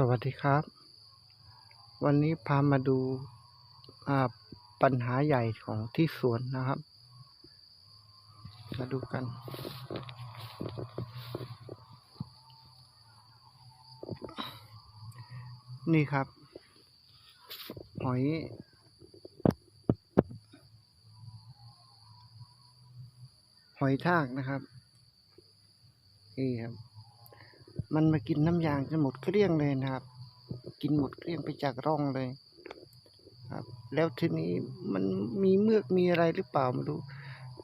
สวัสดีครับ วันนี้พามาดูปัญหาใหญ่ของที่สวนนะครับ มาดูกัน นี่ครับ หอย หอยทากนะครับ นี่ครับ มันมากินน้ำยางจนหมดเกลี้ยงเลยนะครับ กินหมดเกลี้ยงไปจากร่องเลยครับ แล้วทีนี้มันมีเมือกมีอะไรหรือเปล่าไม่รู้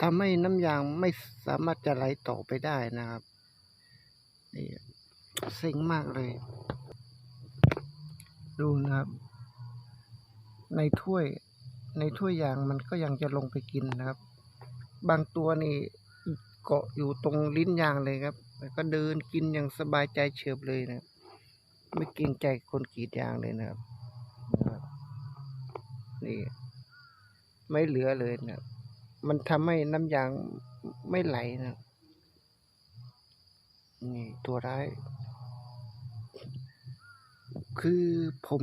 ทำให้น้ำยางไม่สามารถจะไหลต่อไปได้นะครับนี่เซ็งมากเลย ดูนะครับ ในถ้วย ในถ้วยยางมันก็ยังจะลงไปกินนะครับ บางตัวนี่เกาะอยู่ตรงลิ้นยางเลยครับ แล้วก็เดินกินอย่างสบายใจเฉยบเลยนะครับไม่เกรงใจคนกรีดยางเลยนะครับนี่ไม่เหลือเลยนะมันทำให้น้ำยางไม่ไหลนะนี่ตัวร้าย คือผม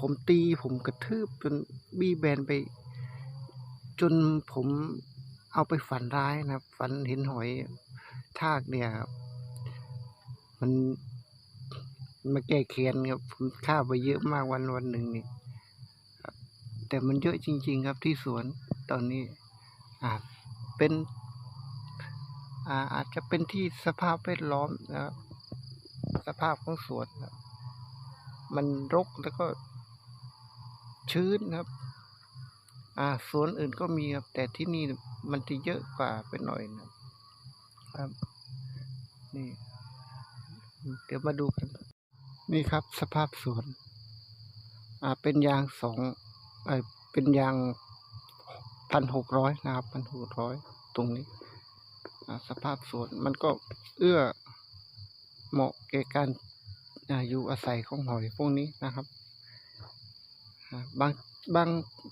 ผมตีผมกระทืบจนบี้แบนไป จนผมเอาไปฝันร้ายนะครับฝันเห็นหอย ทากเนี่ยครับ มันมาแก้แค้นครับผมฆ่าไปเยอะมากวันวันหนึ่งนี่ครับแต่มันเยอะจริง ๆ ครับที่สวนตอนนี้อ่าเป็นอ่าอาจจะเป็นที่สภาพแวดล้อมนะครับสภาพของสวนครับมันรกแล้วก็ชื้นครับ อ่าสวนอื่นก็มีครับ แต่ที่นี่มันจะเยอะกว่าไปหน่อยนะ ครับ นี่ เดี๋ยวมาดูกัน นี่ครับ สภาพสวน อ่า เป็นยางสองเออเป็นยางพันหกร้อยนะครับพันหกร้อยตรงนี้สภาพสวนมันก็เอื้อเหมาะแก่การอยู่อาศัยของหอยพวกนี้นะครับบางบาง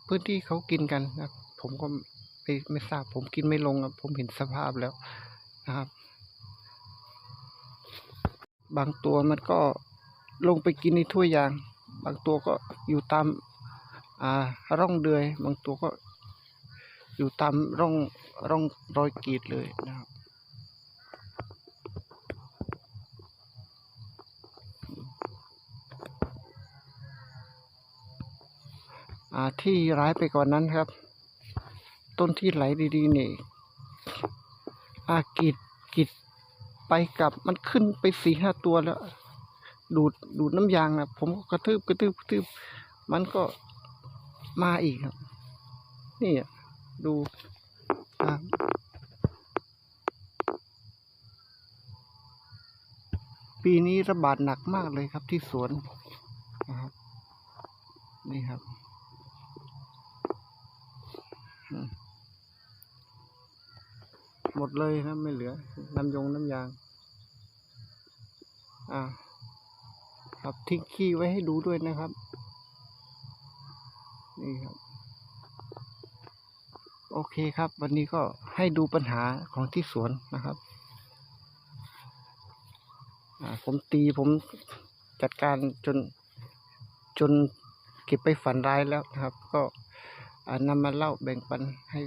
พื้นที่เขากินกันนะผมก็ไม่ไม่ทราบผมกินไม่ลงผมเห็นสภาพแล้ว นะครับ บางตัวมันก็ลงไปกินในถ้วยยาง บางตัวก็อยู่ตามอ่าร่องเดือย บางตัวก็อยู่ตามร่องร่องรอยกรีดเลยนะครับที่ร้ายไปกว่านนั้นครับ ต้นที่ไหลดีๆนี่ากีดกีดไปกลับมันขึ้นไปสี่ห้าตัวแล้ว ดูดดูดน้ำยางนะผมก็กระทืบกระทืบกระทืบมันก็มาอีกครับ นี่ดูปีนี้ระบาดหนักมากเลยครับที่สวนนะครับนี่ครับ อืม หมดเลยครับไม่เหลือ น้ำยงน้ำยาง อ่า ครับทิ้งขี้ไว้ให้ดูด้วยนะครับ นี่ครับ โอเคครับ วันนี้ก็ให้ดูปัญหาของที่สวนนะครับ อ่า ผมตีผมจัดการจนจนเก็บไปฝันร้ายแล้วนะครับ ก็อ่านำมาเล่าแบ่งปันให้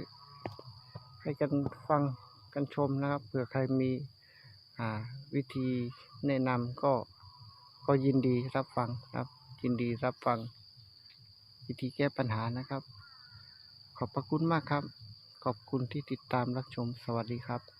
ให้กันฟัง กันชมนะครับ เผื่อใครมีวิธีแนะนำก็ก็ยินดีรับฟังครับยินดีรับฟัง วิธีแก้ปัญหานะครับ ขอบพระคุณมากครับ ขอบคุณที่ติดตามรับชมสวัสดีครับ